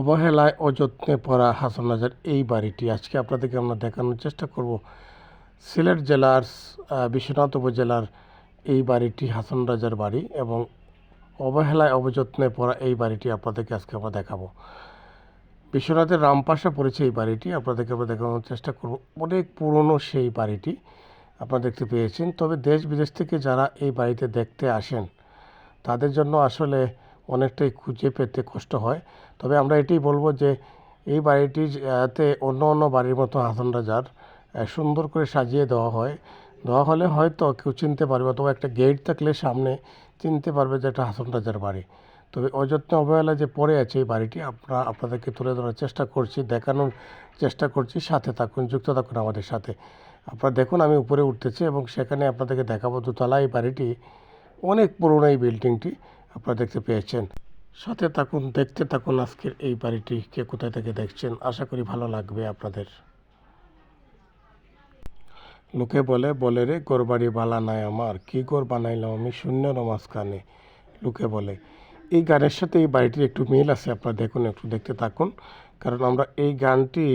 অবহেলায় অযত্নে পড়া হাসান রাজার এই বাড়িটি। আজকে আপনাদেরকে আমরা দেখানোর চেষ্টা করব সিলেট জেলার বিশ্বনাথ উপজেলার এই বাড়িটি, হাসান রাজার বাড়ি এবং অবহেলায় অবযত্নে পড়া এই বাড়িটি আপনাদেরকে আজকে আমরা দেখাবো। বিশ্বনাথের রামপাশা পড়েছে এই বাড়িটি, আপনাদেরকে আমরা দেখানোর চেষ্টা করব। অনেক পুরনো সেই বাড়িটি আপনারা দেখতে পেয়েছেন। তবে দেশ বিদেশ থেকে যারা এই বাড়িতে দেখতে আসেন, তাদের জন্য আসলে অনেকটাই খুঁজে পেতে কষ্ট হয়। তবে আমরা এটাই বলব যে, এই বাড়িটির যাতে অন্য অন্য বাড়ির মতো হাসান রাজার সুন্দর করে সাজিয়ে দেওয়া হয়। দেওয়া হলে হয়তো কেউ চিনতে পারবে অথবা একটা গেট থাকলে সামনে চিনতে পারবে যে এটা হাসান রাজার বাড়ি। তবে অযত্ন অবহেলা যে পড়ে আছে এই বাড়িটি, আমরা আপনাদেরকে তুলে ধরার চেষ্টা করছি, দেখানোর চেষ্টা করছি। সাথে থাকুন, যুক্ত থাকুন আমাদের সাথে। আপনারা দেখুন, আমি উপরে উঠতেছি এবং সেখানে আপনাদেরকে দেখাবো দোতলা এই বাড়িটি, অনেক পুরনো এই বিল্ডিংটি। আপনারা দেখতে পেয়েছেন। সাথে থাকুন, দেখতে থাকুন আজকের এই বাড়িটি, কে কোথায় থেকে দেখছেন, আশা করি ভালো লাগবে আপনাদের। লোকে বলে বলে রে, গোরবাড়ি বালা নাই আমার। কি গোর বানাইলাম আমি শূন্যর মাঝখানে লোকে বলে, এই গানের সাথে এই বাড়িটির একটু মিল আছে, আপনারা দেখুন, একটু দেখতে থাকুন। কারণ আমরা এই গানটি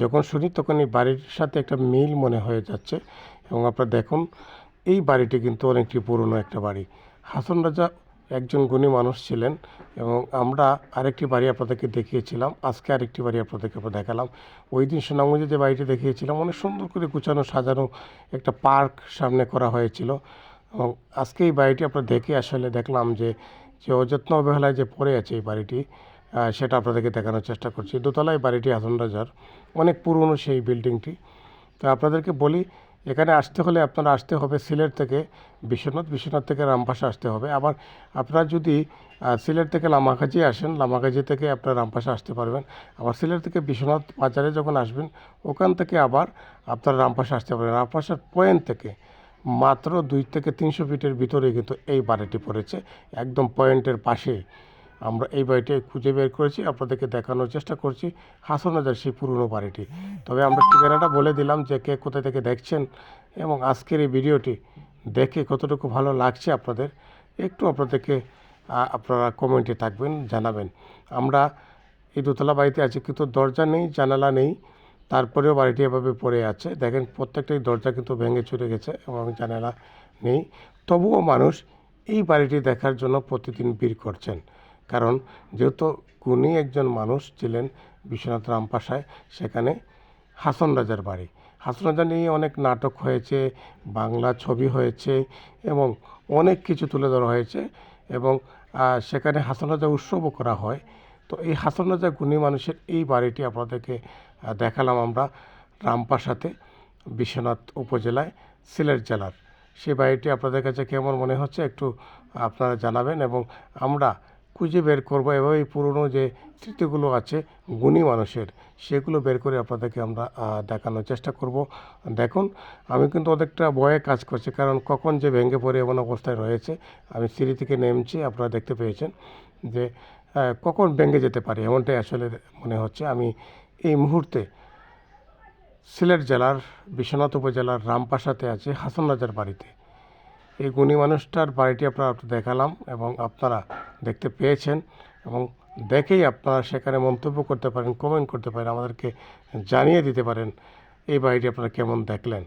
যখন শুনি, তখন এই বাড়ির সাথে একটা মিল মনে হয়ে যাচ্ছে। এবং আপনারা দেখুন, এই বাড়িটি কিন্তু অনেকটি পুরনো একটা বাড়ি। হাসন রাজা একজন গুণী মানুষ ছিলেন এবং আমরা আরেকটি বাড়ি আপনাদেরকে দেখিয়েছিলাম, আজকে আরেকটি বাড়ি আপনাদেরকে দেখালাম। ওই দিন সুনামগঞ্জে যে বাড়িটি দেখিয়েছিলাম, অনেক সুন্দর করে গুছানো, সাজানো একটা পার্ক সামনে করা হয়েছিল। এবং আজকে এই বাড়িটি আমরা দেখে আসলে দেখলাম যে যে অযত্ন অবহেলায় যে পড়ে আছে এই বাড়িটি সেটা আপনাদেরকে দেখানোর চেষ্টা করছি। দোতলায় বাড়িটি হাসন রাজার অনেক পুরনো সেই বিল্ডিংটি। তো আপনাদেরকে বলি এখানে আসতে হলে আপনারা আসতে হবে সিলেট থেকে বিশ্বনাথ বিশ্বনাথ থেকে রামপাশা আসতে হবে। আবার আপনারা যদি সিলেট থেকে লামাকাজি আসেন লামাকাজি থেকে আপনারা রামপাশা আসতে পারবেন। আবার সিলেট থেকে বিশ্বনাথ বাজারে যখন আসবেন, ওখান থেকে আবার আপনারা রামপাশা আসতে পারবেন। রামপাশার পয়েন্ট থেকে মাত্র দুই থেকে তিনশো ফিটের ভিতরে কিন্তু এই বাড়িটি পড়েছে, একদম পয়েন্টের পাশেই আমরা এই বাড়িটি খুঁজে বের করেছি, আপনাদেরকে দেখানোর চেষ্টা করছি হাসন রাজার সেই পুরনো বাড়িটি। তবে আমরা ঠিকানাটা বলে দিলাম যে কে কোথা থেকে দেখছেন এবং আজকের এই ভিডিওটি দেখে কতটুকু ভালো লাগছে আপনাদের, একটু আপনাদেরকে আপনারা কমেন্টে থাকবেন, জানাবেন। আমরা এই দোতলা বাড়িতে আছি, কিন্তু দরজা নেই, জানালা নেই, তারপরেও বাড়িটি এভাবে পড়ে আছে। দেখেন প্রত্যেকটাই দরজা কিন্তু ভেঙে চুরে গেছে এবং জানালা নেই। তবুও মানুষ এই বাড়িটি দেখার জন্য প্রতিদিন ভিড় করছেন। কারণ যেহেতু গুণী একজন মানুষ ছিলেন বিশ্বনাথ রামপাশায়, সেখানে হাসন রাজার বাড়ি। হাসন রাজা নিয়ে অনেক নাটক হয়েছে, বাংলা ছবি হয়েছে এবং অনেক কিছু তুলে ধরা হয়েছে এবং সেখানে হাসন রাজা উৎসবও করা হয়। তো এই হাসন রাজা গুণী মানুষের এই বাড়িটি আপনাদেরকে দেখালাম আমরা রামপাশাতে, বিশ্বনাথ উপজেলায়, সিলেট জেলার। সেই বাড়িটি আপনাদের কাছে কেমন মনে হচ্ছে একটু আপনারা জানাবেন এবং আমরা খুঁজে বের করব এই পুরনো যে স্মৃতিগুলো আছে, গুণী মানুষের, সেগুলো বের করে আপনাদেরকে আমরা দেখানোর চেষ্টা করব। দেখুন, আমি কিন্তু অনেকটা ভয়ে কাজ করছি, কারণ কখন যে ভেঙে পড়ে এমন অবস্থায় রয়েছে, আমি সিঁড়ি থেকে নেমছি, আপনারা দেখতে পেয়েছেন যে কখন ভেঙে যেতে পারে, এমনটাই আসলে মনে হচ্ছে। আমি এই মুহূর্তে সিলেট জেলার, বিশ্বনাথ উপজেলার রামপাশাতে আছে হাসন রাজার বাড়িতে। এই গুণী মানুষটার বাড়িটি আপনারা দেখালাম এবং আপনারা দেখতে পেয়েছেন এবং দেখেই আপনারা সেখানে মন্তব্য করতে পারেন কমেন্ট করতে পারেন, আমাদেরকে জানিয়ে দিতে পারেন এই বাড়িটি আপনারা কেমন দেখলেন।